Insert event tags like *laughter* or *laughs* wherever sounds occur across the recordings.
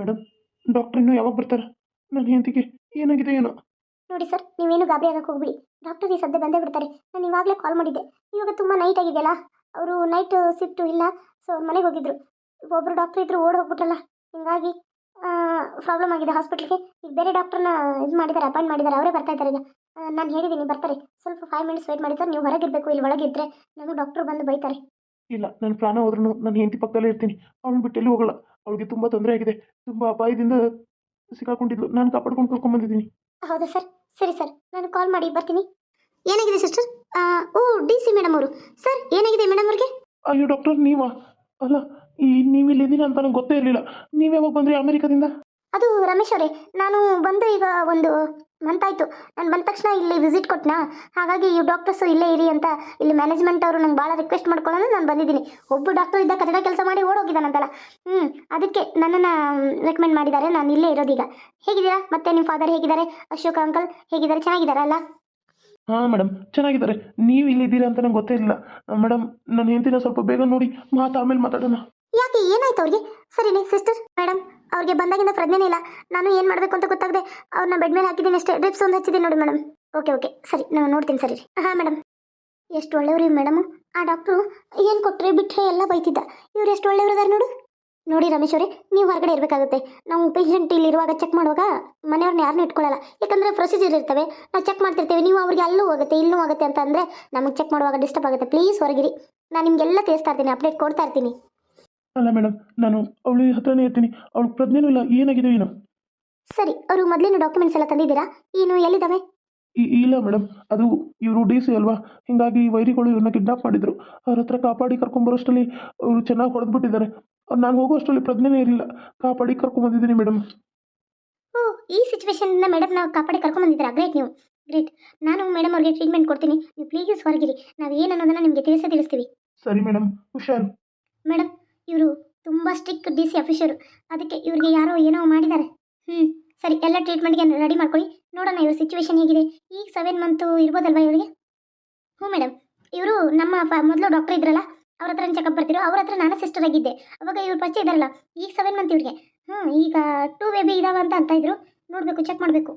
Madam doctor ಇನ್ನೂ ಯಾವಾಗ ಬರ್ತಾರೆ? ನನ್ನ ಹೆಂಡತಿಗೆ ಏನಾಗಿದೆ ಏನೋ? ನೋಡಿ ಸರ್ ನೀವೇನು ಗಾಬರಿ ಆಗಕ್ಕೆ ಹೋಗ್ಬಿಡಿ. ಡಾಕ್ಟರ್ ಈ ಸದ್ಯ ಬಂದೇ ಬಿಡ್ತಾರೆ. ನಾನು ಇವಾಗಲೇ ಕಾಲ್ ಮಾಡಿದ್ದೆ. ಇವಾಗ ತುಂಬ ನೈಟ್ ಆಗಿದೆಯಲ್ಲ ಅವರು ನೈಟ್ ಶಿಫ್ಟು ಇಲ್ಲ ಸೊ ಅವ್ರ ಮನೆಗೆ ಹೋಗಿದ್ರು. ಒಬ್ಬರು ಡಾಕ್ಟ್ರ್ ಇದ್ರು ಓಡ್ ಹೋಗ್ಬಿಟ್ರಲ್ಲ. ಹಿಂಗಾಗಿ ಪ್ರಾಬ್ಲಮ್ ಆಗಿದೆ ಹಾಸ್ಪಿಟ್ಲಿಗೆ ಈಗ ಬೇರೆ ಡಾಕ್ಟ್ರನ್ನ ಇದು ಮಾಡಿದ್ದಾರೆ ಅಪಾಯಿಂಟ್ ಮಾಡಿದ್ದಾರೆ ಅವರೇ ಬರ್ತಾ ಇದ್ದಾರೆ ಈಗ. ನಾನು ಹೇಳಿದ್ದೀನಿ ಬರ್ತಾರೆ. ಸ್ವಲ್ಪ ಫೈವ್ ಮಿನಿಟ್ಸ್ ವೇಟ್ ಮಾಡಿ ಸರ್ ನೀವು ಹೊರಗಿರಬೇಕು ಇಲ್ಲಿ ಒಳಗಿದ್ರೆ ನಮಗೆ ಡಾಕ್ಟರ್ ಬಂದು ಬೈತಾರೆ. ಇಲ್ಲ ನನ್ನ ಪ್ರಾಣ ಹೋದ್ರೂ ನಾನು ಹೆಂಡತಿ ಪಕ್ಕದಲ್ಲೇ ಇರ್ತೀನಿ. ಅವ್ನು ಬಿಟ್ಟು ಎಲ್ಲಿ ಹೋಗಲ್ಲ. ಅವಳಿಗೆ ತುಂಬ ತೊಂದರೆ ಆಗಿದೆ. ತುಂಬ ಅಪಾಯದಿಂದ ಸಿಕ್ಕಾಕೊಂಡಿದ್ಲು. ನಾನು ಕಾಪಾಡ್ಕೊಂಡು ಕರ್ಕೊಂಡ್ಬಂದಿದ್ದೀನಿ ಹೌದಾ ಸರ್? ಸರಿ ಸರ್. ನಾನು ಕಾಲ್ ಮಾಡಿ ಬರ್ತೀನಿ. ಏನಾಗಿದೆ ಸಿಸ್ಟರ್? ಓ ಡಿ ಸಿ ಮೇಡಮ್ ಅವರು. ಸರ್ ಏನಾಗಿದೆ ಮೇಡಮ್ ಅವ್ರಿಗೆ? ಅಯ್ಯೋ ಡಾಕ್ಟರ್ ನೀವಾ? ಅಲ್ಲ ಈ ನೀವು ಇಲ್ಲಿದ್ದೀನ ಅಂತ ನನಗೆ ಗೊತ್ತೇ ಇರಲಿಲ್ಲ. ನೀವು ಯಾವಾಗ ಬಂದ್ರಿ ಅಮೆರಿಕದಿಂದ? ಅದು ರಮೇಶ್ ಅವರೇ ನಾನು ಬಂದು ಈಗ ಒಂದು ಮಂತ್ ಆಯಿತು ನಾನು ಬಂದ ತಕ್ಷಣ ಇಲ್ಲಿ ವಿಸಿಟ್ ಕೊಟ್ಟನಾ ಹಾಗಾಗಿ ಈ ಡಾಕ್ಟರ್ಸು ಇಲ್ಲೇ ಇರಿ ಅಂತ ಇಲ್ಲಿ ಮ್ಯಾನೇಜ್ಮೆಂಟ್ ಅವರು ನಂಗೆ ಭಾಳ ರಿಕ್ವೆಸ್ಟ್ ಮಾಡ್ಕೊಳ್ಳೋಣ ನಾನು ಬಂದಿದ್ದೀನಿ. ಒಬ್ಬ ಡಾಕ್ಟರ್ ಇದ್ದ ಕನ್ನಡ ಕೆಲಸ ಮಾಡಿ ಓಡೋಗಿದ್ದಾನಂತಲ್ಲ ಹ್ಞೂ ಅದಕ್ಕೆ ನನ್ನನ್ನು ರೆಕಮೆಂಡ್ ಮಾಡಿದ್ದಾರೆ ನಾನು ಇಲ್ಲೇ ಇರೋದೀಗ ಹೇಗಿದ್ದೀರಾ? ಮತ್ತೆ ನಿಮ್ಮ ಫಾದರ್ ಹೇಗಿದ್ದಾರೆ? ಅಶೋಕ್ ಅಂಕಲ್ ಹೇಗಿದ್ದಾರೆ? ಚೆನ್ನಾಗಿದ್ದಾರಲ್ಲ ಹಾಂ ಮೇಡಮ್ ಚೆನ್ನಾಗಿದ್ದಾರೆ. ನೀವು ಇಲ್ಲಿದ್ದೀರಾ ಅಂತ ನಂಗೆ ಗೊತ್ತೇ ಇಲ್ಲ. ಮೇಡಮ್ ನನ್ನ ಹೆಂಡತಿನ ಸ್ವಲ್ಪ ಬೇಗ ನೋಡಿ ಮಾತು ಆಮೇಲೆ ಮಾತಾಡೋಣ. ಯಾಕೆ ಏನಾಯ್ತು ಅವ್ರಿಗೆ? ಸರಿನೇ ಸಿಸ್ಟರ್ ಮೇಡಮ್ ಅವ್ರಿಗೆ ಬಂದಾಗಿಂದ ಪ್ರಜ್ಞೆನೇ ಇಲ್ಲ. ನಾನು ಏನು ಮಾಡಬೇಕು ಅಂತ ಗೊತ್ತಾಗದೆ ಅವ್ರನ್ನ ಬೆಡ್ ಮೇಲೆ ಹಾಕಿದ್ದೀನಿ ಅಷ್ಟೇ. ಡ್ರಿಪ್ಸ್ ಒಂದು ಹಚ್ಚಿದ್ದೀನಿ ನೋಡಿ ಮೇಡಮ್ ಓಕೆ ಓಕೆ ಸರಿ, ನಾನು ನೋಡ್ತೀನಿ, ಸರಿ. ಹಾಂ ಮೇಡಮ್ ಎಷ್ಟು ಒಳ್ಳೆಯವ್ರಿ ಮೇಡಮ್ ಆ ಡಾಕ್ಟ್ರು ಏನು ಕೊಟ್ಟರೆ ಬಿಟ್ಟರೆ ಎಲ್ಲ ಬೈತಿದ್ದ. ಇವ್ರು ಎಷ್ಟು ಒಳ್ಳೆಯವ್ರದಾರ ನೋಡು. ನೋಡಿ ರಮೇಶ್ ಅವರೇ, ನೀವು ಹೊರಗಡೆ ಇರಬೇಕಾಗುತ್ತೆ. ನಾವು ಪೇಷಂಟ್ ಇಲ್ಲಿ ಇರುವಾಗ ಚೆಕ್ ಮಾಡುವಾಗ ಮನೆಯವ್ರನ್ನ ಯಾರನ್ನೂ ಇಟ್ಕೊಳ್ಳಲ್ಲ ಯಾಕಂದರೆ ಪ್ರೊಸೀಜರ್ ಇರ್ತವೆ. ನಾವು ಚೆಕ್ ಮಾಡ್ತಿರ್ತೇವೆ. ನೀವು ಅವ್ರಿಗೆ ಅಲ್ಲೂ ಹೋಗುತ್ತೆ, ಇಲ್ಲೂ ಆಗುತ್ತೆ ಅಂತ ಅಂದರೆ ನಮಗೆ ಚೆಕ್ ಮಾಡುವಾಗ ಡಿಸ್ಟರ್ಬ್ ಆಗುತ್ತೆ. ಪ್ಲೀಸ್ ಹೊರಗಿರಿ. ನಾನು ನಿಮಗೆಲ್ಲ ತಿಳಿಸ್ತಾ ಇರ್ತೀನಿ ಅಪ್ಡೇಟ್ ಕೊಡ್ತಾ ಇರ್ತೀನಿ. ಅಲ್ಲ ಮೇಡಮ್ ನಾನು ಅವಳ ಹತ್ರನೇ ಇರ್ತೀನಿ. ಅವಳಿಗೆ ಪ್ರಜ್ಞೆನೂ ಇಲ್ಲ ಏನಾಗಿದೆ ಏನೋ? ಸರಿ ಅವರು ಮೊದಲಿನ ಡಾಕ್ಯುಮೆಂಟ್ಸ್ ಎಲ್ಲ ತಂದಿದ್ದೀರಾ? ಏನು ಎಲ್ಲಿದ್ದಾವೆ? ಇಲ್ಲ ಮೇಡಮ್ ಅದು ಇವರು ಡಿ ಸಿ ಅಲ್ವಾ? ಹಿಂಗಾಗಿ ವೈರಿಗಳು ಇವ್ರನ್ನ ಕಿಡ್ನಾಪ್ ಮಾಡಿದ್ರು. ಅವ್ರ ಹತ್ರ ಕಾಪಾಡಿ ಕರ್ಕೊಂಬರೋಷ್ಟರಲ್ಲಿ ಅವರು ಚೆನ್ನಾಗಿ ಹೊಡೆದ್ಬಿಟ್ಟಿದ್ದಾರೆ. ನಾನು ಹೋಗೋಷ್ಟರಲ್ಲಿ ಪ್ರಜ್ಞೆನೇ ಇರಲಿಲ್ಲ. ಕಾಪಾಡಿ ಕರ್ಕೊಂಬಂದಿದ್ದೀನಿ ಮೇಡಮ್ ಓ ಈ ಸಿಚುವೇಶನ್ನ ಮೇಡಮ್ ನಾವು ಕಾಪಾಡಿ ಕರ್ಕೊಂಬಂದಿದ್ದೀರಾ ಗ್ರೇಟ್ ನೀವು. ಗ್ರೇಟ್ ನಾನು ಮೇಡಮ್ ಅವ್ರಿಗೆ ಟ್ರೀಟ್ಮೆಂಟ್ ಕೊಡ್ತೀನಿ. ನೀವು ಪ್ಲೀಸ್ ಹೊರಗಿರಿ. ನಾವು ಏನು ಅನ್ನೋದನ್ನ ನಿಮಗೆ ತಿಳಿಸೇ ತಿಳಿಸ್ತೀವಿ. ಸರಿ ಮೇಡಮ್ ಹುಷಾರು. ಮೇಡಮ್ ಇವರು ತುಂಬ ಸ್ಟ್ರಿಕ್ ಡಿ ಸಿ ಅಫಿಷರು ಅದಕ್ಕೆ ಇವ್ರಿಗೆ ಯಾರೋ ಏನೋ ಮಾಡಿದ್ದಾರೆ. ಹ್ಞೂ ಸರಿ, ಎಲ್ಲ ಟ್ರೀಟ್ಮೆಂಟ್ಗೆ ರೆಡಿ ಮಾಡ್ಕೊಳ್ಳಿ. ನೋಡೋಣ ಇವ್ರ ಸಿಚುವೇಶನ್ ಹೇಗಿದೆ. ಈಗ ಸೆವೆನ್ ಮಂತು ಇರ್ಬೋದಲ್ವಾ ಇವರಿಗೆ? ಹ್ಞೂ ಮೇಡಮ್ ಇವರು ನಮ್ಮ ಮೊದಲು ಡಾಕ್ಟರ್ ಇದ್ರಲ್ಲ, ಅವ್ರ ಹತ್ರ ಚೆಕಪ್ ಬರ್ತಿರೋ ಅವ್ರ ಹತ್ರ ನಾನು ಸಿಸ್ಟರ್ ಆಗಿದ್ದೆ. ಅವಾಗ ಇವ್ರು ಪರಿಚಯ ಇದ್ದಾರಲ್ಲ, ಈಗ ಸೆವೆನ್ ಮಂತ್ ಇವ್ರಿಗೆ. ಹ್ಞೂ ಈಗ ಟೂ ಬೇಬಿ ಇದಾವ ಅಂತ ಅಂತ ಇದ್ರು. ನೋಡಬೇಕು ಚೆಕ್ ಮಾಡಬೇಕು.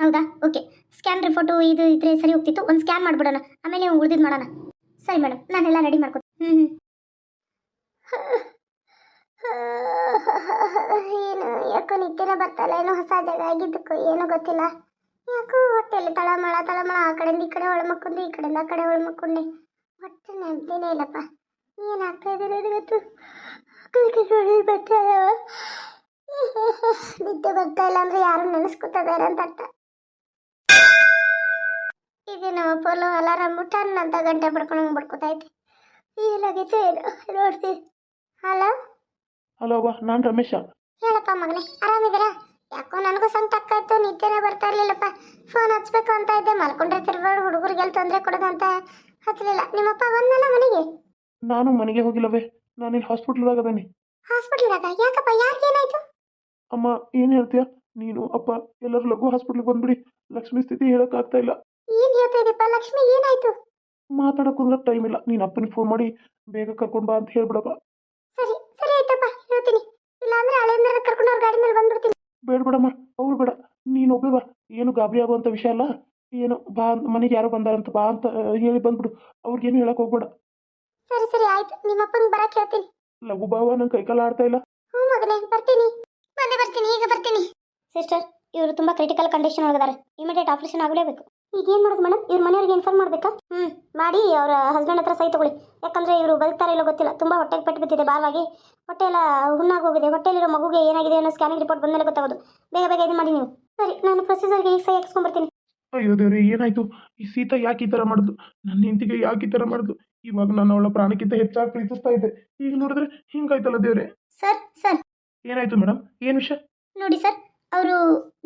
ಹೌದಾ? ಓಕೆ ಸ್ಕ್ಯಾನ್ ರಿಪೋರ್ಟು ಇದು ಇದ್ರೆ ಸರಿ ಹೋಗ್ತಿತ್ತು. ಒಂದು ಸ್ಕ್ಯಾನ್ ಮಾಡಿಬಿಡೋಣ. ಆಮೇಲೆ ಉಳಿದಿದ್ದು ಮಾಡೋಣ. ಸರಿ ಮೇಡಮ್ ನಾನೆಲ್ಲ ರೆಡಿ ಮಾಡ್ಕೊತೀನಿ ಹ್ಞೂ ಹ್ಞೂ ಏನು, ಯಾಕೋ ನಿದ್ದೆನೇ ಬರ್ತಾಯಿಲ್ಲ ಏನೋ ಹೊಸ ಜಾಗ ಆಗಿದ್ದಕ್ಕೂ ಏನೋ ಗೊತ್ತಿಲ್ಲ. ಯಾಕೋ ಹೊಟ್ಟೆಲಿ ತಳಮಳ ತಳಮಳ. ಆ ಕಡೆಯಿಂದ ಈ ಕಡೆ ಒಳ ಮಕ್ಕೊಂಡೆ ಈ ಕಡೆಯಿಂದ ಆ ಕಡೆ ಒಳ ಮಕ್ಕೊಂಡೆ ಹೊಟ್ಟೆ ನೆಮ್ಮದಿನೇ ಇಲ್ಲಪ್ಪ. ಏನಾಗ್ತಾ ಇದೆ ನನಗಂತೂ ಕೈಗೆ ಬರ್ತಾ ಇದಾವ? ನಿದ್ದೆ ಬರ್ತಾ ಇಲ್ಲ ಅಂದ್ರೆ ಯಾರು ನೆನೆಸ್ಕೊತಿದ್ದಾರೆ ಅಂತ ಅರ್ಥ. ಇದು ನಮ್ಮ ಪೋಲು ಅಲಾರಾಮ್ ಅಂತ ಗಂಟೆ ಬಡ್ಕೊಂಡು ಬಡ್ಕೊತಾ ಐತೆ ಏನಾಗೈತೆ ಏನು? ನೋಡ್ತೀನಿ. ಹಲೋ ಬಾ ಅವ್ವ ನಾನು ರಮೇಶ. ಹೇಳಪ್ಪ ಮಗನೇ ಆರಾಮಿದ್ದೀರಾ? ಯಾಕೋ ನನಗೂ ಸಂಕಟ ಆಯ್ತು ನಿದ್ದೆನೇ ಬರ್ತಾ ಇರ್ಲಿಲ್ಲಪ್ಪ. ಫೋನ್ ಹಚ್ಬೇಕು ಅಂತ ಇದ್ದೆ ಮಲ್ಕೊಂಡ್ರೆ ತಿರ್ಗಾಡು ಹುಡುಗರಿಗೆಲ್ಲ ತೊಂದರೆ ಕೊಡೋದು ಅಂತ ಹಚ್ಚಲಿಲ್ಲ ನಿಮ್ಮಪ್ಪ ಬಂದಲ್ಲ ಮನೆಗೆ? ನಾನು ಮನೆಗೆ ಹೋಗಿಲ್ಲವೇ ನಾನು ಇಲ್ಲಿ ಹಾಸ್ಪಿಟ್ಲ್ದಾಗ ಅದೇನಿ ಹಾಸ್ಪಿಟ್ಲ್ದಾಗ? ಯಾಕಪ್ಪ ಯಾರಿಗೇನಾಯ್ತು ಅಮ್ಮ ಏನು ಹೇಳ್ತೀಯ? ನೀನು ಅಪ್ಪ ಎಲ್ಲರೂ ಲಘು ಹಾಸ್ಪಿಟ್ಲಿಗೆ ಬಂದ್ಬಿಡಿ. ಲಕ್ಷ್ಮಿ ಸ್ಥಿತಿ ಹೇಳೋಕ್ಕಾಗ್ತಾ ಇಲ್ಲ. ಏನು ಹೇಳ್ತಾ ಇದೀಪ್ಪ ಲಕ್ಷ್ಮಿ ಏನಾಯ್ತು? ಮಾತಾಡೋಕೆ ಅಂದ್ರೆ ಟೈಮ್ ಇಲ್ಲ. ನೀನು ಅಪ್ಪನಿಗೆ ಫೋನ್ ಮಾಡಿ ಬೇಗ ಕರ್ಕೊಂಡು ಬಾ ಅಂತ ಹೇಳ್ಬಿಡಪ್ಪ ಸರಿ ಸರಿ ಆಯ್ತಪ್ಪ ಹೇಳ್ತೀನಿ ಇಲ್ಲಾಂದ್ರೆ ಹಳೆಯಂದ್ರೆ ಕರ್ಕೊಂಡು ಅವ್ರ ಗಾಡಿ ಮೇಲೆ ಬಂದ್ಬಿಡ್ತೀನಿ. ಬೇಡ ಬಿಡಮ್ಮ ಅವ್ರು ಬೇಡ. ನೀನು ಒಬ್ಬೇ ಬಾ. ಏನು ಗಾಬರಿ ಆಗುವಂಥ ವಿಷಯ ಅಲ್ಲ? ಏನು ಬಾ ಅಂತ ಮನೆಗೆ ಯಾರು ಬಂದಾರಂತ ಬಾ ಅಂತ ಹೇಳಿ ಬಂದ್ಬಿಡು. ಅವ್ರಿಗೇನು ಹೇಳಕ್ ಹೋಗ್ಬೇಡ. ಸರಿ ಸರಿ ಆಯ್ತು. ನಿಮ್ಮಪ್ಪನ ಬರಕ್ಕೆ ಹೇಳ್ತೀನಿ. ಲಘು ಬಾವ ನಂಗೆ ಕೈಕಾಲ ಆಡ್ತಾ ಇಲ್ಲ. ಹ್ಞೂ ಮಗನೇ ಬರ್ತೀನಿ. ಬಂದೇ ಬರ್ತೀನಿ ಈಗ ಬರ್ತೀನಿ. ಸಿಸ್ಟರ್ ಇವರು ತುಂಬಾ ಕ್ರಿಟಿಕಲ್ ಕಂಡೀಷನ್ ಒಳಗಿದ್ದಾರೆ ಇಮಿಡಿಯೇಟ್ ಆಪರೇಷನ್ ಆಗಲೇಬೇಕು. ಈಗ ಏನು ಮಾಡೋದು ಮೇಡಮ್ ಇವ್ರ ಮನೆಯವ್ರಿಗೆ ಇನ್ಫಾರ್ಮ್ ಮಾಡಬೇಕಾ? ಹ್ಞೂ ಮಾಡಿ ಅವರ ಹಸ್ಬೆಂಡ್ ಹತ್ರ ಸೈ ತಗೊಳ್ಳಿ. ಯಾಕಂದ್ರೆ ಇವರು ಬದುಕ್ತಾರೆ ಇಲ್ಲೋ ಗೊತ್ತಿಲ್ಲ. ತುಂಬಾ ಹೊಟ್ಟೆಗೆ ಪೆಟ್ಟು ಬಿದ್ದಿದೆ ಬಾವಾಗಿ ಹೊಟ್ಟೆ ಎಲ್ಲ ಹುಣ್ಣಾಗಿ ಹೋಗಿದೆ. ಹೊಟ್ಟೆಲಿರೋ ಮಗುಗೆ ಏನಾಗಿದೆ ಅನ್ನೋ ಸ್ಕ್ಯಾನಿಂಗ್ ರಿಪೋರ್ಟ್ ಬಂದಮೇಲೆ ಗೊತ್ತಾಗೋದು. ಬೇಗ ಬೇಗ ಇದು ಮಾಡಿ ನೀವು. ಸರಿ ನಾನು ಪ್ರೊಸೀಜರ್ಗೆ ಈಗ ಸೈ ಹಾಕ್ಸ್ಕೊಂಡ್ಬರ್ತೀನಿ ಅಯ್ಯೋ ದೇವ್ರಿ ಏನಾಯ್ತು? ಈ ಸೀತಾ ಯಾಕೆ ಈ ಥರ ಮಾಡಿದ್ಲು ನನ್ನ ಹೆಂಡತಿಗೆ ಯಾಕೆ ಈ ಥರ ಮಾಡಿದ್ಲು ಇವಾಗ ನಾನು ಅವಳ ಪ್ರಾಣಕ್ಕಿಂತ ಹೆಚ್ಚಾಗಿ ಪ್ರೀತಿಸ್ತಾ ಇದ್ದೆ ಈಗ ನೋಡಿದ್ರೆ ಹಿಂಗಾಯ್ತಲ್ಲ ದೇವ್ರೆ? Sir sir. ಏನಾಯ್ತು ಮೇಡಮ್ ಏನು ವಿಷಯ? ನೋಡಿ ಸರ್ ಅವರು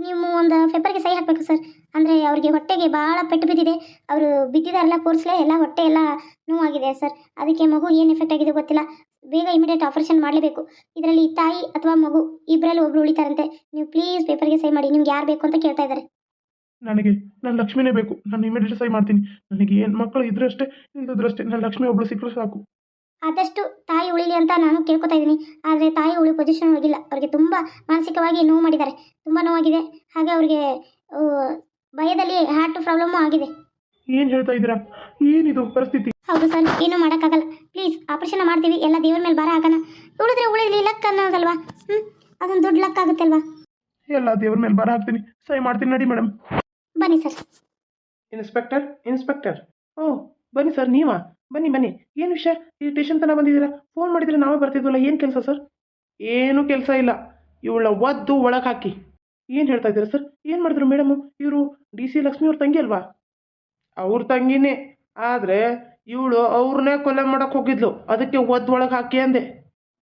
ನೀವು ಒಂದು ಪೇಪರ್ಗೆ ಸಹಿ ಹಾಕಬೇಕು ಸರ್. ಅಂದರೆ ಅವ್ರಿಗೆ ಹೊಟ್ಟೆಗೆ ಭಾಳ ಪೆಟ್ಟು ಬಿದ್ದಿದೆ. ಅವರು ಬಿದ್ದಿದಾರಲ್ಲ ಕೂರಿಸಲೇ ಎಲ್ಲ ಹೊಟ್ಟೆ ಎಲ್ಲ ನೋವಾಗಿದೆ ಸರ್. ಅದಕ್ಕೆ ಮಗು ಏನು ಎಫೆಕ್ಟ್ ಆಗಿದೆ ಗೊತ್ತಿಲ್ಲ. ಬೇಗ ಇಮಿಡಿಯೇಟ್ ಆಪರೇಷನ್ ಮಾಡಲೇಬೇಕು. ಇದರಲ್ಲಿ ತಾಯಿ ಅಥವಾ ಮಗು ಇಬ್ಬರಲ್ಲಿ ಒಬ್ರು ಉಳಿತಾರಂತೆ. ನೀವು ಪ್ಲೀಸ್ ಪೇಪರ್ಗೆ ಸಹಿ ಮಾಡಿ. ನಿಮ್ಗೆ ಯಾರು ಬೇಕು ಅಂತ ಕೇಳ್ತಾ ಇದ್ದಾರೆ. ನನಗೆ ನನ್ನ ಲಕ್ಷ್ಮಿನೇ ಬೇಕು. ನಾನು ಇಮಿಡಿಯೇಟ್ ಸೈ ಮಾಡ್ತೀನಿ. ನನಗೆ ಏನು ಮಕ್ಕಳು ಇದ್ರಷ್ಟೇ ಅಷ್ಟೇ ನನ್ನ ಲಕ್ಷ್ಮಿ ಒಬ್ಳು ಸಿಕ್ಕರು ಸಾಕು. ಆದಷ್ಟು ತಾಯಿ ಉಳಿಲಿ ಅಂತ ನಾನು ಕೇಳ್ಕೊತಾ ಇದ್ದೀನಿ. ಆದರೆ ತಾಯಿ ಉಳಿ ಪೊಸಿಷನ್ ಹೋಗಿಲ್ಲ. ಅವ್ರಿಗೆ ತುಂಬ ಮಾನಸಿಕವಾಗಿ ನೋವು ಮಾಡಿದ್ದಾರೆ. ತುಂಬ ನೋವಾಗಿದೆ. ಹಾಗೆ ಅವ್ರಿಗೆ ಭಯದಲ್ಲಿ ಹಾರ್ಟ್ ಪ್ರಾಬ್ಲಮ್ಮು ಆಗಿದೆ. ಏನು ಹೇಳ್ತಾ ಇದ್ದೀರಾ? ಏನಿದು ಪರಿಸ್ಥಿತಿ? ಹೌದು ಸರ್ ಏನೂ ಮಾಡೋಕ್ಕಾಗಲ್ಲ. ಪ್ಲೀಸ್ ಆಪರೇಷನ್ ಮಾಡ್ತೀವಿ. ಎಲ್ಲ ದೇವ್ರ ಮೇಲೆ ಬರ ಹಾಕೋಣ. ಉಳಿದ್ರೆ ಉಳಿದ್ಲಿ ಲಕ್ ಅನ್ನೋದಲ್ವಾ? ಹ್ಞೂ ಅದೊಂದು ದೊಡ್ಡ ಲಕ್ ಆಗುತ್ತಲ್ವಾ? ಎಲ್ಲ ದೇವ್ರ ಮೇಲೆ ಬರ ಹಾಕ್ತೀನಿ. ಸಹಿ ಮಾಡ್ತೀನಿ ನಡಿ ಮೇಡಮ್ ಬನ್ನಿ ಸರ್. ಇನ್ಸ್ಪೆಕ್ಟರ್ ಇನ್ಸ್ಪೆಕ್ಟರ್ ಓ ಬನ್ನಿ ಸರ್ ನೀವಾ? ಬನ್ನಿ ಬನ್ನಿ. ಏನು ವಿಷಯ? ಈ ಪೇಷಂಟ್ ತನಕ ಬಂದಿದ್ದೀರಾ? ಫೋನ್ ಮಾಡಿದರೆ ನಾವೇ ಬರ್ತಿದ್ವಲ್ಲ ಏನು ಕೆಲಸ ಸರ್ ಏನೂ ಕೆಲಸ ಇಲ್ಲ. ಇವಳ ಒದ್ದು ಒಳಗೆ ಹಾಕಿ. ಏನು ಹೇಳ್ತಾ ಇದ್ದೀರಾ ಸರ್ ಏನು ಮಾಡಿದ್ರು ಮೇಡಮ್ ಇವರು ಡಿ ಸಿ ಲಕ್ಷ್ಮಿ ಅವ್ರ ತಂಗಿ ಅಲ್ವಾ? ಅವ್ರ ತಂಗಿನೇ. ಆದರೆ ಇವಳು ಅವ್ರನ್ನೇ ಕೊಲೆ ಮಾಡೋಕೆ ಹೋಗಿದ್ಲು. ಅದಕ್ಕೆ ಒದ್ದು ಒಳಗೆ ಹಾಕಿ ಅಂದೆ.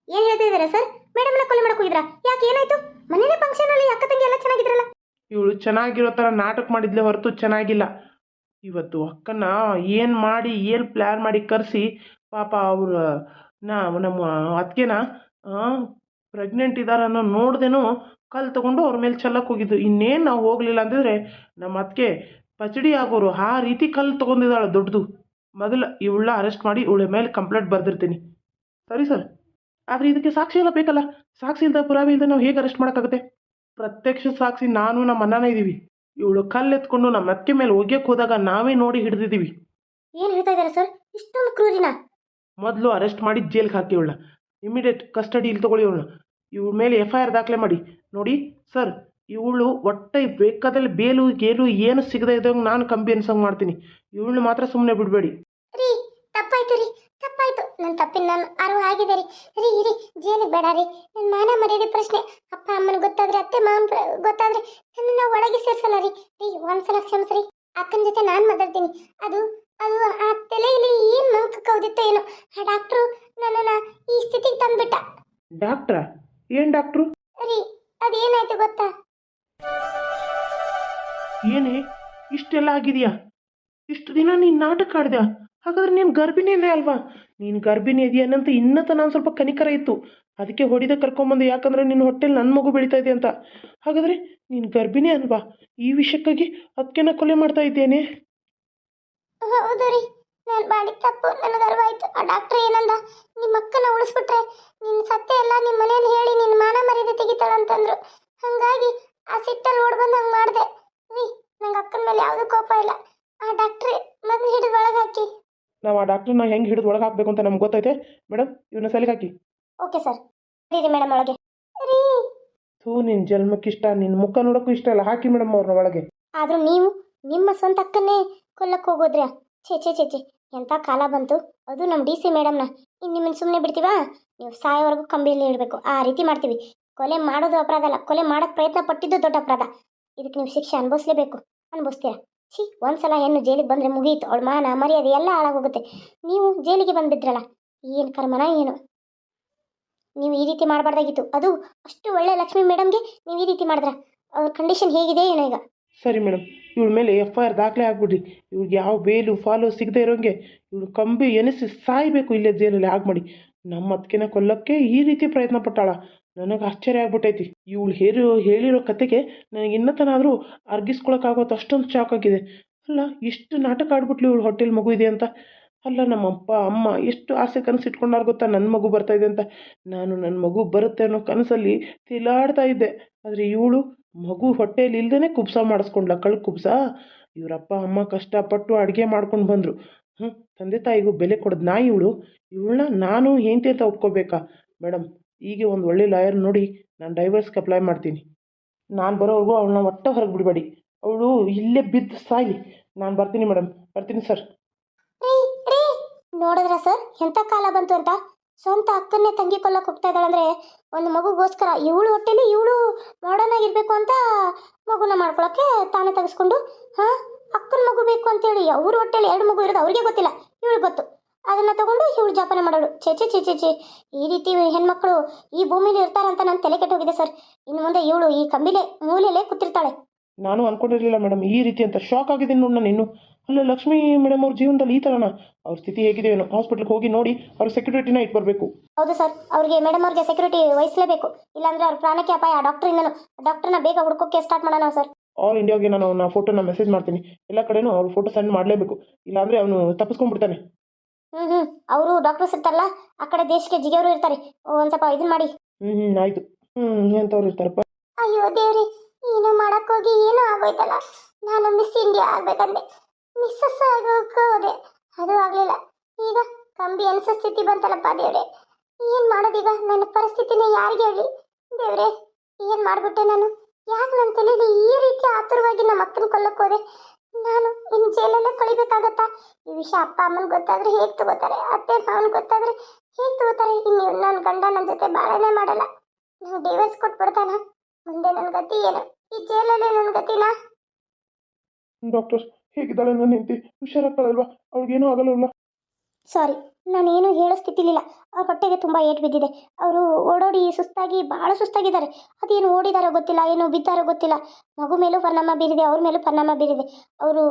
ಏನು ಹೇಳ್ತಾ ಇದ್ದೀರಾ ಸರ್ ಮೇಡಮ್ನ ಕೊಲೆ ಮಾಡಕ್ಕೆ ಹೋಗಿದ್ರಾ? ಯಾಕೆ ಏನಾಯ್ತು? ಮನೇನೆ ಫಂಕ್ಷನ್ ಅಲ್ಲಿ ಅಕ್ಕ ತಂಗಿ ಎಲ್ಲ ಚೆನ್ನಾಗಿದ್ರಲ್ಲ? ಇವಳು ಚೆನ್ನಾಗಿರೋ ಥರ ನಾಟಕ ಮಾಡಿದ್ಲೆ ಹೊರತು ಚೆನ್ನಾಗಿಲ್ಲ. ಇವತ್ತು ಅಕ್ಕನ ಏನು ಮಾಡಿ, ಏನು ಪ್ಲ್ಯಾನ್ ಮಾಡಿ ಕರೆಸಿ, ಪಾಪ ಅವ್ರ, ನಾ, ನಮ್ಮ ಅತ್ತಿಗೆನ ಪ್ರೆಗ್ನೆಂಟ್ ಇದ್ದಾರೆ ಅನ್ನೋ ನೋಡ್ದೇನೋ ಕಲ್ಲು ತಗೊಂಡು ಅವ್ರ ಮೇಲೆ ಚೆಲ್ಲಕ್ಕೆ ಹೋಗಿದ್ದು. ಇನ್ನೇನು ನಾವು ಹೋಗಲಿಲ್ಲ ಅಂದಿದ್ರೆ ನಮ್ಮ ಅತ್ತಿಗೆ ಪಚಡಿ ಆಗೋರು, ಆ ರೀತಿ ಕಲ್ಲು ತೊಗೊಂಡಿದ್ದಾಳೆ ದೊಡ್ಡದು. ಮೊದಲು ಇವಳ ಅರೆಸ್ಟ್ ಮಾಡಿ ಇವಳ ಮೇಲೆ ಕಂಪ್ಲೇಂಟ್ ಬರೆದಿರ್ತೀನಿ. ಸರಿ ಸರ್ ಆದರೆ ಇದಕ್ಕೆ ಸಾಕ್ಷಿ ಎಲ್ಲ ಬೇಕಲ್ಲ? ಸಾಕ್ಷಿ ಇಲ್ಲದ ಪುರಾವೆ ಇಲ್ಲದೆ ನಾವು ಹೇಗೆ ಅರೆಸ್ಟ್ ಮಾಡೋಕ್ಕಾಗುತ್ತೆ? ಪ್ರತ್ಯಕ್ಷ ಸಾಕ್ಷಿ ನಾನು ನಮ್ಮ ಅಣ್ಣನ ಇದ್ದೀವಿ ಇವಳು ಕಲ್ಲೆತ್ಕೊಂಡು ನಮ್ಮ ಅತ್ತೆ ಮೇಲೆ ಒಗ್ಯಕ್ಕೆ ಹೋದಾಗ ನಾವೇ ನೋಡಿ ಹಿಡಿದಿದ್ದೀವಿ ಏನು ಹೇಳ್ತಾ ಇದ್ದಾರೆ ಸರ್? ಇಷ್ಟೊಂದು ಕ್ರೂರಿನ? ಮೊದಲು ಅರೆಸ್ಟ್ ಮಾಡಿ ಜೈಲ್ಗೆ ಹಾಕಿ ಇವಳನ್ನ ಇಮಿಡಿಯೇಟ್ ಕಸ್ಟಡಿ ಇಲ್ಲಿ ತಗೊಳ್ಳಿ ಇವಳನ್ನ. ಇವಳ ಮೇಲೆ ಎಫ್ ಐ ಆರ್ ದಾಖಲೆ ಮಾಡಿ. ನೋಡಿ ಸರ್ ಇವಳು ಒಟ್ಟೆ ಬೇಕಾದಲ್ಲಿ ಬೇಲು ಗೇಲು ಏನು ಸಿಗದೆ ಇದ್ದಂಗೆ ನಾನು ಕಂಬಿ ಅನ್ಸಂಗೆ ಮಾಡ್ತೀನಿ. ಇವಳನ್ನ ಮಾತ್ರ ಸುಮ್ಮನೆ ಬಿಡಬೇಡಿ. ರೀ ತಪ್ಪಾಯ್ತು ರೀ. ತಪ್ಪಾಯ್ತು. ನನ್ನ ತಪ್ಪಿನ ನಾನು ಅರಿವು ಆಗಿದೆ ರೀ. ರೀ ಇರಿ ಜೈಲಿಗೆ ಬೇಡ ರೀ. ನನ್ನ ಮಾನ ಮರ್ಯಾದೆ ಪ್ರಶ್ನೆ. ಅಪ್ಪ ಅಮ್ಮನ ಗೊತ್ತಾದ್ರೆ ಅತ್ತೆ ಮಾವನ ಗೊತ್ತಾದ್ರೆ ನಾವು ಒಳಗೆ ಸೇರ್ಸಲ್ಲ ರೀ. ರೀ ಒಂದ್ಸಲ ಕ್ಷಮಿಸ್ರಿ. ಅಕ್ಕನ ಜೊತೆ ನಾನು ಮಾತಾಡ್ತೀನಿ. ಅದು ಅದು ಆ ತಲೆಯಲ್ಲಿ ಏನು ಮಂಕ ಕೌದಿತ್ತೋ ಏನೋ. ಆ ಡಾಕ್ಟ್ರು ನನ್ನನ್ನ ಈ ಸ್ಥಿತಿಗೆ ತಂದ್ಬಿಟ್ಟ. ಡಾಕ್ಟ್ರಾ? ಏನು ಡಾಕ್ಟ್ರು? ರೀ ಅದೇನಾಯ್ತು ಗೊತ್ತಾ? ಏನೇ? ಇಷ್ಟೆಲ್ಲ ಆಗಿದೆಯಾ? ಇಷ್ಟು ದಿನ ನೀನು ನಾಟಕ ಆಡ್ದ್ಯಾ ಹಾಗಾದ್ರೆ ನೀನು ಗರ್ಭಿಣಿನೇ ಅಲ್ವಾ? ನೀನು ಗರ್ಭಿಣಿ ಇದೆಯೇನಂತ ಇನ್ನತ ನಾನು ಸ್ವಲ್ಪ ಕನಿಕರ ಇತ್ತು. ಅದಕ್ಕೆ ಹೊಡಿದ ಕರ್ಕೊಂಬಂದು, ಯಾಕಂದ್ರೆ ನಿನ್ನ ಹೊಟ್ಟೆಲಿ ನನ್ನ ಮಗು ಬೆಳೀತಾ ಅಂತ. ಹಾಗಾದ್ರೆ ನೀನು ಗರ್ಭಿಣಿ ಅಲ್ವಾ? ಈ ವಿಷಯಕ್ಕಾಗಿ ಅದಕ್ಕೆನ ಕೊಲೆ ಮಾಡ್ತಾ ಇದ್ದೇನೆ? ಹೌದು ರೀ. ನಾನು ಮಾಡಿದ ತಪ್ಪು ನನಗೆ ಅರಿವಾಯ್ತು. ಆ ಡಾಕ್ಟರ್ ಏನಂದ? ನಿಮ್ಮ ಅಕ್ಕನ ಉಳಿಸ್ಬಿಟ್ರೆ ನಿನ್ನ ಸತ್ಯ ಎಲ್ಲ ನಿಮ್ಮ ಮನೇಲಿ ಹೇಳಿ ನಿನ್ನ ಮಾನ ಮರ್ಯಾದೆ ತೆಗಿತಾಳಂತಂದ್ರು. ಹಾಗಾಗಿ ಆ ಸಿಟ್ಟಲ್ಲಿ ಓಡ್ ಬಂದು ಹಂಗೆ ಮಾಡಿದೆ. ರೀ, ನಂಗೆ ಅಕ್ಕನ ಮೇಲೆ ಯಾವುದೂ ಕೋಪ ಇಲ್ಲ. ಆ ಡಾಕ್ಟ್ರೇ ಮೊದಲು ಹಿಡಿದು ನಾವು ಆ ಡಾಕ್ಟ್ರನ್ನ ಹೆಂಗೆ ಹಿಡಿದು ಒಳಗೆ ಹಾಕಬೇಕು ಅಂತ ನಮ್ಗೆ ಗೊತ್ತೈತೆ? ಮೇಡಮ್ ಇವನ್ನ ಸಲಿಗೆ ಹಾಕಿ. Okay sir. ರೀ ಮೇಡಮ್ ಒಳಗೆ. ರೀ ಥೂ ನಿನ್ನ ಜನ್ಮಕ್ಕಿಷ್ಟ ನಿನ್ನ ಮುಖ ನೋಡೋಕ್ಕೂ ಇಷ್ಟ ಇಲ್ಲ. ಹಾಕಿ ಮೇಡಮ್ ಅವ್ರನ್ನ ಒಳಗೆ. ಆದರೂ ನೀವು ನಿಮ್ಮ ಸ್ವಂತ ಅಕ್ಕನ್ನೇ ಕೊಲ್ಲಕ್ಕೆ ಹೋಗೋದ್ರ್ಯಾ? ಛೇ ಛೇ ಛೇ ಛೇ. ಎಂಥ ಕಾಲ ಬಂತು. ಅದು ನಮ್ಮ ಡಿ ಸಿ ಮೇಡಮ್ನ. ಇನ್ನು ನಿಮ್ಮನ್ನು ಸುಮ್ಮನೆ ಬಿಡ್ತೀವಾ? ನೀವು ಸಾಯೋವರೆಗೂ ಕಂಬಿಯಲ್ಲಿ ಇಡಬೇಕು ಆ ರೀತಿ ಮಾಡ್ತೀವಿ. ಕೊಲೆ ಮಾಡೋದು ಅಪರಾಧ ಅಲ್ಲ. ಕೊಲೆ ಮಾಡೋಕ್ಕೆ ಪ್ರಯತ್ನ ಪಟ್ಟಿದ್ದು ದೊಡ್ಡ ಅಪರಾಧ. ಇದಕ್ಕೆ ನೀವು ಶಿಕ್ಷೆ ಅನುಭವಿಸ್ಲೇಬೇಕು. ಅನುಭವಿಸ್ತೀರಾ? ಛೀ, ಒಂದ್ಸಲ ಹೆಣ್ಣು ಜೈಲಿಗೆ ಬಂದರೆ ಮುಗೀತು. ಅವಳ ಮಾನ, ಮರ್ಯಾದೆ ಎಲ್ಲ ಹಾಳಾಗೋಗುತ್ತೆ. ನೀವು ಜೈಲಿಗೆ ಬಂದುಬಿಟ್ರಲ್ಲ, ಏನು ಕರ್ಮನ ಏನು? ನೀವು ಈ ರೀತಿ ಮಾಡಬಾರ್ದಾಗಿತ್ತು. ಅದು ಅಷ್ಟು ಒಳ್ಳೆ ಲಕ್ಷ್ಮಿ ಮೇಡಮ್ಗೆ ನೀವು ಈ ರೀತಿ ಮಾಡಿದ್ರ. ಅವ್ರ ಕಂಡೀಷನ್ ಹೇಗಿದೆ ಏನೋ ಈಗ? ಸರಿ ಮೇಡಮ್, ಇವಳ ಮೇಲೆ ಎಫ್ ಐ ಆರ್ ದಾಖಲೆ ಆಗ್ಬಿಡ್ರಿ. ಇವ್ರಿಗೆ ಯಾವ ಬೇಲು ಫಾಲೋ ಸಿಗದೆ ಇರೋಂಗೆ ಇವಳು ಕಂಬಿ ಎನಿಸಿ ಸಾಯಬೇಕು ಇಲ್ಲೇ ಜೈಲಲ್ಲಿ. ಆಗ ನಮ್ಮ ಅತ್ತಿಗೆನ ಕೊಲ್ಲಕ್ಕೆ ಈ ರೀತಿ ಪ್ರಯತ್ನ ಪಟ್ಟಾಳ. ನನಗೆ ಆಶ್ಚರ್ಯ ಆಗ್ಬಿಟ್ಟೈತಿ. ಇವಳು ಹೇರೋ, ಹೇಳಿರೋ ಕತೆಗೆ ನನಗೆ ಇನ್ನತನಾದರೂ ಅರ್ಗಿಸ್ಕೊಳಕ್ಕಾಗೋದು ಅಷ್ಟೊಂದು ಶಾಕ್ ಆಗಿದೆ. ಅಲ್ಲ, ಇಷ್ಟು ನಾಟಕ ಆಡ್ಬಿಟ್ಲು ಇವಳು ಹೊಟ್ಟೆಲಿ ಮಗು ಇದೆ ಅಂತ? ಅಲ್ಲ, ನಮ್ಮ ಅಪ್ಪ, ಅಮ್ಮ ಎಷ್ಟು ಆಸೆ ಕನಸು ಇಟ್ಕೊಂಡಾರ ಗೊತ್ತಾ? ನನ್ನ ಮಗು ಬರ್ತಾ ಇದೆ ಅಂತ. ನಾನು ನನ್ನ ಮಗು ಬರುತ್ತೆ ಅನ್ನೋ ಕನಸಲ್ಲಿ ತಿಲಾಡ್ತಾ ಇದ್ದೆ. ಆದರೆ ಇವಳು ಮಗು ಹೊಟ್ಟೆಯಲ್ಲಿ ಇಲ್ದೇ ಕುಬ್ಸ ಮಾಡಿಸ್ಕೊಂಡ್ಲ. ಕಳ್ ಕುಬ್ಸ? ಇವರಪ್ಪ, ಅಮ್ಮ ಕಷ್ಟಪಟ್ಟು ಅಡುಗೆ ಮಾಡ್ಕೊಂಡು ಬಂದರು. ಹ್ಞೂ ತಂದೆ ತಾಯಿಗೂ ಬೆಲೆ ಕೊಡೋದು ನಾ ಇವಳು? ಇವಳನ್ನ ನಾನು ಹೆಂಡತಿ ಅಂತ ಒಪ್ಕೋಬೇಕಾ? ಮೇಡಮ್ ಈಗ ಒಂದು ಒಳ್ಳೆ ಲಾಯರ್ ನೋಡಿ ನಾನು ಡೈವರ್ಸ್ಗೆ ಅಪ್ಲೈ ಮಾಡ್ತೀನಿ. ನಾನು ಬರೋವರೆಗೂ ಅವಳನ್ನ ಒಟ್ಟ ಹೊರಗೆ ಬಿಡಬೇಡಿ. ಅವಳು ಇಲ್ಲೇ ಬಿದ್ದು ಸಾಯಿ ನಾನು ಬರ್ತೀನಿ ಮೇಡಮ್ ಬರ್ತೀನಿ ಸರ್. ನೋಡಿದ್ರ ಸರ್? ಎಂಥ ಕಾಲ ಬಂತು ಅಂತ? ಸ್ವಂತ ಅಕ್ಕನ್ನೇ ತಂಗಿ ಕೊಲ್ಲಕ್ಕೆ ಹೋಗ್ತಾ ಇದ್ದಾಳಂದ್ರೆ ಒಂದು ಮಗುಗೋಸ್ಕರ ಇವಳು ಹೊಟ್ಟೆಲಿ ಇವಳು ಮಾಡರ್ನ್ ಆಗಿರಬೇಕು ಅಂತ ಮಗುನ ಮಾಡ್ಕೊಳಕ್ಕೆ ತಾನೇ ತೆಗೆಸ್ಕೊಂಡು, ಹಾಂ? ಅಕ್ಕನ ಮಗು ಬೇಕು ಅಂತೇಳಿ ಅವ್ರ ಹೊಟ್ಟೆಲಿ ಎರಡು ಮಗು ಇರೋದು ಅವ್ರಿಗೆ ಗೊತ್ತಿಲ್ಲ ಇವಳು ಗೊತ್ತು. ಅದನ್ನ ತಗೊಂಡು ಇವಳು ಜೋಪಾನ ಮಾಡೋಳು. ಚೇ ಚೇ ಚೇ ಈ ರೀತಿ ಹೆಣ್ಮಕ್ಳು ಈ ಭೂಮಿಲಿ ಇರ್ತಾರಂತ ನಾನು ತಲೆ ಕೆಟ್ಟೋಗಿದೆ ಸರ್. ಇನ್ನು ಮುಂದೆ ಇವಳು ಈ ಕಂಬಿಲೆ ಮೂಲೆಯಲ್ಲೇ ಕೂತಿರ್ತಾಳೆ. ನಾನು ಅನ್ಕೊಂಡಿರ್ಲಿಲ್ಲ ಮೇಡಮ್ ಈ ರೀತಿ ಅಂತ. ಶಾಕ್ ಆಗಿದ್ದೀನಿ ನೋಡಿ ನಾನು ಇನ್ನು. ಅಲ್ಲ ಲಕ್ಷ್ಮೀ ಮೇಡಮ್ ಅವ್ರ ಜೀವನದಲ್ಲಿ ಈ ಥರನ ಅವ್ರ ಸ್ಥಿತಿ ಹೇಗಿದೆ ಏನೋ? ಹಾಸ್ಪಿಟ್ಲಿಗೆ ಹೋಗಿ ನೋಡಿ ಅವ್ರ ಸೆಕ್ಯೂರಿಟಿನ ಇಟ್ಟು ಬರಬೇಕು ಹೌದು ಸರ್ ಅವ್ರಿಗೆ ಮೇಡಮ್ ಅವ್ರಿಗೆ ಸೆಕ್ಯೂರಿಟಿ ವಹಿಸಲೇಬೇಕು. ಇಲ್ಲಾಂದ್ರೆ ಅವ್ರ ಪ್ರಾಣಕ್ಕೆ ಅಪಾಯ. ಡಾಕ್ಟ್ರಿಂದನು ಡಾಕ್ಟರ್ನ ಬೇಗ ಹುಡ್ಕೋಕ್ಕೆ ಸ್ಟಾರ್ಟ್ ಮಾಡೋಣ ಸರ್. ಆಲ್ ಇಂಡಿಯಾಗೆ ನಾನು ಅವನ ಫೋಟೋನ ಮೆಸೇಜ್ ಮಾಡ್ತೀನಿ. ಎಲ್ಲ ಕಡೆನೂ ಅವ್ರ ಫೋಟೋ ಸೆಂಡ್ ಮಾಡಲೇಬೇಕು. ಇಲ್ಲಾಂದರೆ ಅವನು ತಪ್ಪಿಸ್ಕೊಂಡ್ಬಿಡ್ತಾನೆ. ಹ್ಞೂ ಹ್ಞೂ ಅವರು ಡಾಕ್ಟರ್ಸ್ ಇರ್ತಾರಲ್ಲ ಆ ಕಡೆ ದೇಶಕ್ಕೆ ಜಿಗಿಯವರು ಇರ್ತಾರೆ. ಒಂದು ಸ್ವಲ್ಪ ಇದನ್ನ ಮಾಡಿ. ಹ್ಞೂ ಹ್ಞೂ ಆಯಿತು. ಹ್ಞೂ ಎಂಥವ್ರು ಇರ್ತಾರಪ್ಪ? ಅಯ್ಯೋ ದೇವ್ರಿ ಏನು ಮಾಡೋಕ್ಕೋಗಿ ಏನೋ ಆಗೋಯ್ತಲ್ಲ? ನಾನು ಮಿಸ್ ಇಂಡಿಯಾ ಆಗ್ಬೇಕಂದೆ. ಮಿಸ್ಸಸ್ ಆಗೋಕೆ ಹೋದೆ. ಅದು ಆಗಲಿಲ್ಲ. ಈಗ ಕಂಬಿ ಅನ್ಸೋ ಸ್ಥಿತಿ ಬಂತಲ್ಲಪ್ಪ ದೇವ್ರೆ. ಏನು ಮಾಡೋದೀಗ? ನನ್ನ ಪರಿಸ್ಥಿತಿನ ಯಾರಿಗೆ ಹೇಳಿ? ದೇವ್ರೆ ಏನು ಮಾಡಿಬಿಟ್ಟೆ ನಾನು? ಯಾಕೆ ನನ್ನ ತಲೆಯಲ್ಲಿ ಈ ರೀತಿ ಆತುರವಾಗಿ ನಮ್ಮ ಅಕ್ಕನ ಕೊಲ್ಲಕ್ಕೆ ಹೋದೆ? ನಾನು ಇನ್ ಜೈಲಲ್ಲೇ ಕಳಿಬೇಕಾಗತ್ತಾ? ಈ ವಿಷಯ ಅಪ್ಪ ಅಮ್ಮನ ಗೊತ್ತಾದ್ರೆ ಹೇಗೆ ತಗೋತಾರೆ? ಅತ್ತೆ ಮಾವನ್ ಗೊತ್ತಾದ್ರೆ ಹೇಗೆ ತಗೋತಾರೆ? ಇನ್ನು ನನ್ನ ಗಂಡ ನನ್ನ ಜೊತೆ ಬಾಳನೆ ಮಾಡಲ್ಲ. ನಾವು ಡಿವೋರ್ಸ್ ಕೊಟ್ಬಿಡ್ತಾನ. ಮುಂದೆ ನನ್ನ ಗತಿ ಏನು? ಈ ಜೈಲಲ್ಲೇ ನನ್ನ ಗತಿನಾ? ಡಾಕ್ಟರ್ ಹೇಗಿದ್ದಾಳೆ ನನ್ನ ಹೆಂಡತಿ. ಹುಷಾರಾಗ್ತಾಳಲ್ವಾ? ಅವ್ಳಿಗೇನೂ ಆಗಲ್ಲವಲ್ಲ ಸಾರಿ. ನಾನೇನು ಹೇಳೋ ಸ್ಥಿತಿಲಿಲ್ಲ ಅವ್ರ ಹೊಟ್ಟೆಗೆ ತುಂಬ ಏಟು ಬಿದ್ದಿದೆ. ಅವರು ಓಡೋಡಿ ಸುಸ್ತಾಗಿ ಭಾಳ ಸುಸ್ತಾಗಿದ್ದಾರೆ. ಅದೇನು ಓಡಿದಾರೋ ಗೊತ್ತಿಲ್ಲ, ಏನು ಬಿದ್ದಾರೋ ಗೊತ್ತಿಲ್ಲ. ಮಗು ಮೇಲೂ ಪರಿಣಾಮ ಬೀರಿದೆ, ಅವ್ರ ಮೇಲೂ ಪರಿಣಾಮ ಬೀರಿದೆ. ಅವರು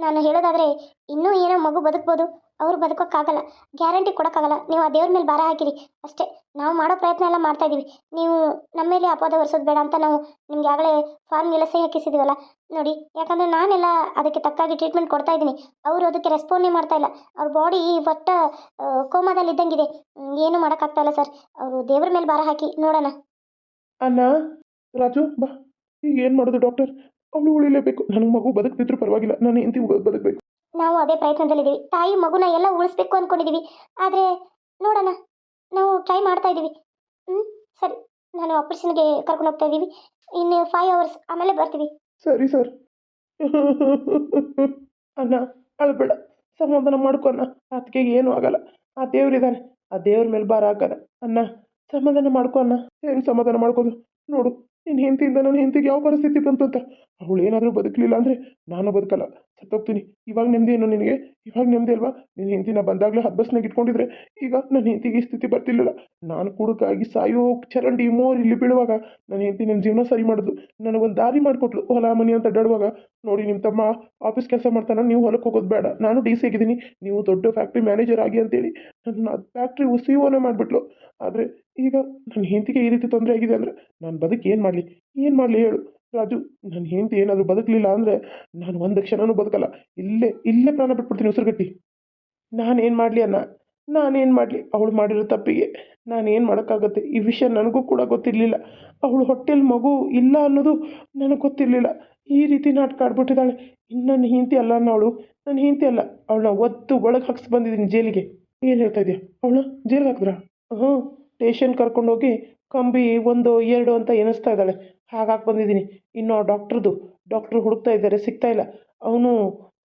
ನಾನು ಹೇಳೋದಾದರೆ ಇನ್ನೂ ಏನೋ ಮಗು ಬದುಕ್ಬೋದು. ಅವರು ಬದುಕೋಕ್ಕಾಗಲ್ಲ. ಗ್ಯಾರಂಟಿ ಕೊಡೋಕ್ಕಾಗಲ್ಲ. ನೀವು ಆ ದೇವ್ರ ಮೇಲೆ ಭಾರ ಹಾಕಿರಿ. ಅಷ್ಟೇ. ನಾವು ಮಾಡೋ ಪ್ರಯತ್ನ ಎಲ್ಲ ಮಾಡ್ತಾ ಇದ್ದೀವಿ ನೀವು ನಮ್ಮ ಮೇಲೆ ಅಪವಾದ ಹೊರಿಸೋದು ಬೇಡ ಅಂತ ನಾವು ನಿಮ್ಗೆ ಆಗಲೇ ಫಾರ್ಮ್ಗೆಲ್ಲ ಸಹಿ ಹಾಕಿಸಿದ್ದೀವಲ್ಲ ನೋಡಿ, ಯಾಕಂದರೆ ನಾನೆಲ್ಲ ಅದಕ್ಕೆ ತಕ್ಕಾಗಿ ಟ್ರೀಟ್ಮೆಂಟ್ ಕೊಡ್ತಾ ಇದ್ದೀನಿ. ಅವರು ಅದಕ್ಕೆ ರೆಸ್ಪಾಂಡೇ ಮಾಡ್ತಾ ಇಲ್ಲ. ಅವ್ರ ಬಾಡಿ ಒಟ್ಟ ಕೋಮಾದಲ್ಲಿ ಇದ್ದಂಗಿದೆ. ಏನೂ ಏನು ಮಾಡೋಕ್ಕಾಗ್ತಾ ಇಲ್ಲ ಸರ್. ಅವರು ದೇವ್ರ ಮೇಲೆ ಭಾರ ಹಾಕಿ ನೋಡೋಣ. ಅಣ್ಣ, ರಾಜು, ಬಾ. ಈಗ ಏನು ಮಾಡೋದು ಡಾಕ್ಟರ್? ಅವಳು ಉಳಿಲೇಬೇಕು. ನನಗೆ ಮಗು ಬದುಕ್ತಿದ್ರು ಪರವಾಗಿಲ್ಲ. ನಾನು ಹೆಂಡತಿ ಬದುಕಬೇಕು. ನಾವು ಅದೇ ಪ್ರಯತ್ನದಲ್ಲಿದ್ದೀವಿ. ತಾಯಿ ಮಗುನ ಎಲ್ಲ ಉಳಿಸ್ಬೇಕು ಅಂದ್ಕೊಂಡಿದ್ದೀವಿ ಆದರೆ ನೋಡೋಣ. ನಾವು ಟ್ರೈ ಮಾಡ್ತಾ ಇದೀವಿ ಹ್ಞೂ ಸರಿ. ನಾನು ಆಪರೇಷನ್ಗೆ ಕರ್ಕೊಂಡು ಹೋಗ್ತಾ ಇದೀವಿ ಇನ್ನು ಫೈವ್ ಅವರ್ಸ್ ಆಮೇಲೆ ಬರ್ತೀವಿ. ಸರಿ ಸರ್. *laughs* ಅಣ್ಣ ಅಳ್ಬೇಡ. ಸಮಾಧಾನ ಮಾಡ್ಕೊ ಅಣ್ಣ. ಅದಕ್ಕೆ ಏನೂ ಆಗಲ್ಲ. ಆ ದೇವ್ರಿದ್ದಾನೆ ಆ ದೇವ್ರ ಮೇಲೆ ಭಾರ ಹಾಕಲ್ಲ ಅಣ್ಣ ಸಮಾಧಾನ ಮಾಡ್ಕೊ ಅಣ್ಣ. ಹೆಂಗೆ ಸಮಾಧಾನ ಮಾಡ್ಕೋದು? ನೋಡು ನಿನ್ನ ಹೆಂಡತಿಯಿಂದ ನನ್ನ ಹೆಂಡತಿಗೆ ಯಾವ ಪರಿಸ್ಥಿತಿ ಬಂತು ಅಂತ. ಅವಳು ಏನಾದರೂ ಬದುಕಲಿಲ್ಲ ಅಂದರೆ ನಾನು ಬದುಕಲ್ಲ. ಸತ್ತೋಗ್ತೀನಿ ಇವಾಗ ನೆಮ್ಮದಿ ಏನು ನಿನಗೆ? ಇವಾಗ ನೆಮ್ಮದಿ ಅಲ್ವಾ? ನಿನ್ನ ಹೆಂಡತಿನ ಬಂದಾಗಲೇ ಹಬ್ಬಸ್ನಾಗ ಇಟ್ಕೊಂಡಿದ್ರೆ ಈಗ ನನ್ನ ಈ ಸ್ಥಿತಿ ಬರ್ತಿಲ್ಲಲ್ಲ ನಾನು ಕುಡುಕಾಗಿ ಸಾಯೋ ಚರಂಡಿ ಮೋರ್ ಇಲ್ಲಿ ಬೀಳುವಾಗ ನನ್ನ ಹೆಂಡತಿ ನನ್ನ ಜೀವನ ಸರಿ ಮಾಡಿದ್ಲು ನನಗೊಂದು ದಾರಿ ಮಾಡಿಕೊಟ್ಲು. ಹೊಲ, ಮನೆ ಅಂತ ಅಡ್ಡಾಡುವಾಗ ನೋಡಿ ನಿಮ್ಮ ತಮ್ಮ ಆಫೀಸ್ ಕೆಲಸ ಮಾಡ್ತಾನೆ. ನೀವು ಹೊಲಕ್ಕೆ ಹೋಗೋದು ಬೇಡ. ನಾನು ಡಿ ಸಿ ಆಗಿದ್ದೀನಿ. ನೀವು ದೊಡ್ಡ ಫ್ಯಾಕ್ಟ್ರಿ ಮ್ಯಾನೇಜರ್ ಆಗಿ ಅಂತೇಳಿ ನನ್ನ ಫ್ಯಾಕ್ಟ್ರಿ ಸಿ ಓನೇ ಮಾಡಿಬಿಟ್ಲು. ಆದರೆ ಈಗ ನನ್ನ ಹೆಂಡತಿಗೆ ಈ ರೀತಿ ತೊಂದರೆ ಆಗಿದೆ ಅಂದರೆ ನಾನು ಬದುಕಿ ಏನು ಮಾಡಲಿ? ಏನು ಮಾಡಲಿ ಹೇಳು? ರಾಜು ನನ್ನ ಹೆಂಡತಿ ಏನಾದರೂ ಬದುಕಲಿಲ್ಲ ಅಂದರೆ ನಾನು ಒಂದು ಕ್ಷಣನೂ ಬದುಕಲ್ಲ. ಇಲ್ಲೇ ಇಲ್ಲೇ ಪ್ರಾಣ ಬಿಟ್ಬಿಡ್ತೀನಿ ಉಸಿರುಗಟ್ಟಿ. ನಾನೇನು ಮಾಡಲಿ ಅನ್ನ ನಾನೇನು ಮಾಡಲಿ? ಅವಳು ಮಾಡಿರೋ ತಪ್ಪಿಗೆ ನಾನೇನು ಮಾಡೋಕ್ಕಾಗತ್ತೆ? ಈ ವಿಷಯ ನನಗೂ ಕೂಡ ಗೊತ್ತಿರಲಿಲ್ಲ. ಅವಳು ಹೊಟ್ಟೆಲಿ ಮಗು ಇಲ್ಲ ಅನ್ನೋದು ನನಗೆ ಗೊತ್ತಿರಲಿಲ್ಲ. ಈ ರೀತಿ ನಾಟಕ ಆಡ್ಬಿಟ್ಟಿದ್ದಾಳೆ. ಇನ್ನು ನನ್ನ ಹೆಂಡತಿ ಅಲ್ಲ ಅವಳು. ನನ್ನ ಹೆಂಡತಿ ಅಲ್ಲ. ಅವಳನ್ನ ಒತ್ತು ಒಳಗೆ ಹಾಕ್ಸಿ ಬಂದಿದ್ದೀನಿ ಜೈಲಿಗೆ. ಏನು ಹೇಳ್ತಾ ಇದೆಯಾ? ಅವಳ ಜೈಲಿಗೆ ಹಾಕಿದ್ರಾ? ಹ್ಞೂ ಸ್ಟೇಷನ್ ಕರ್ಕೊಂಡೋಗಿ ಕಂಬಿ ಒಂದು, ಎರಡು ಅಂತ ಎನಿಸ್ತಾ ಇದ್ದಾಳೆ. ಹಾಗಾಗಿ ಬಂದಿದ್ದೀನಿ. ಇನ್ನು ಆ ಡಾಕ್ಟ್ರದು ಡಾಕ್ಟ್ರು ಹುಡುಕ್ತಾ ಇದ್ದಾರೆ, ಸಿಗ್ತಾ ಇಲ್ಲ. ಅವನು,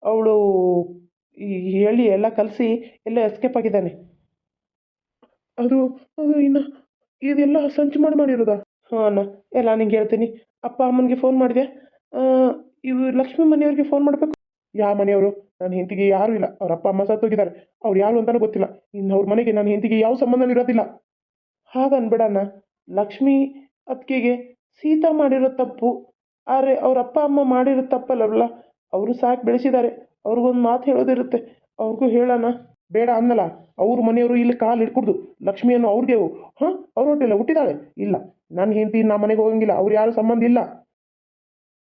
ಅವಳು ಈ ಹೇಳಿ ಎಲ್ಲ ಕಲಿಸಿ ಎಲ್ಲ ಎಸ್ಕೇಪ್ ಆಗಿದ್ದಾನೆ. ಅದು ಅದು ಇನ್ನು ಇದೆಲ್ಲ ಸಂಚು ಮಾಡಿ ಮಾಡಿರೋದಾ? ಹಾಂ ಅಣ್ಣ, ಎಲ್ಲ ನಿಂಗೆ ಹೇಳ್ತೀನಿ. ಅಪ್ಪ ಅಮ್ಮನಿಗೆ ಫೋನ್ ಮಾಡಿದೆ. ಇವು ಲಕ್ಷ್ಮಿ ಮನೆಯವ್ರಿಗೆ ಫೋನ್ ಮಾಡಬೇಕು. ಯಾವ ಮನೆಯವರು? ನನ್ನ ಹೆಂಡತಿಗೆ ಯಾರೂ ಇಲ್ಲ. ಅವ್ರ ಅಪ್ಪ ಅಮ್ಮ ಸತ್ತೋಗಿದ್ದಾರೆ ಅವ್ರು ಯಾರು ಅಂತಲೂ ಗೊತ್ತಿಲ್ಲ. ಇನ್ನು ಅವ್ರ ಮನೆಗೆ ನನ್ನ ಹೆಂಡತಿಗೆ ಯಾವ ಸಂಬಂಧ ಇರೋದಿಲ್ಲ. ಹಾಗನ್ಬೇಡಣ್ಣ ಲಕ್ಷ್ಮಿ ಅತ್ತಿಗೆಗೆ ಸೀತಾ ಮಾಡಿರೋ ತಪ್ಪು, ಆದರೆ ಅವ್ರ ಅಪ್ಪ, ಅಮ್ಮ ಮಾಡಿರೋ ತಪ್ಪಲ್ಲವಲ್ಲ ಅವರು ಸಾಕು ಬೆಳೆಸಿದ್ದಾರೆ. ಅವ್ರಿಗೊಂದು ಮಾತು ಹೇಳೋದಿರುತ್ತೆ. ಅವ್ರಿಗೂ ಹೇಳೋಣ. ಬೇಡ ಅನ್ನಲ್ಲ. ಅವ್ರ ಮನೆಯವರು ಇಲ್ಲಿ ಕಾಲು ಹಿಡ್ಕೊಡ್ದು. ಲಕ್ಷ್ಮಿಯನ್ನು ಅವ್ರಿಗೆ ಹಾಂ ಅವ್ರ ಹೊಟ್ಟೆಲ್ಲ ಹುಟ್ಟಿದಾಳೆ ಇಲ್ಲ. ನನ್ನ ಹೆಂಡತಿ ನಮ್ಮ ಮನೆಗೆ ಹೋಗಂಗಿಲ್ಲ. ಅವ್ರು ಯಾರು ಸಂಬಂಧ ಇಲ್ಲ.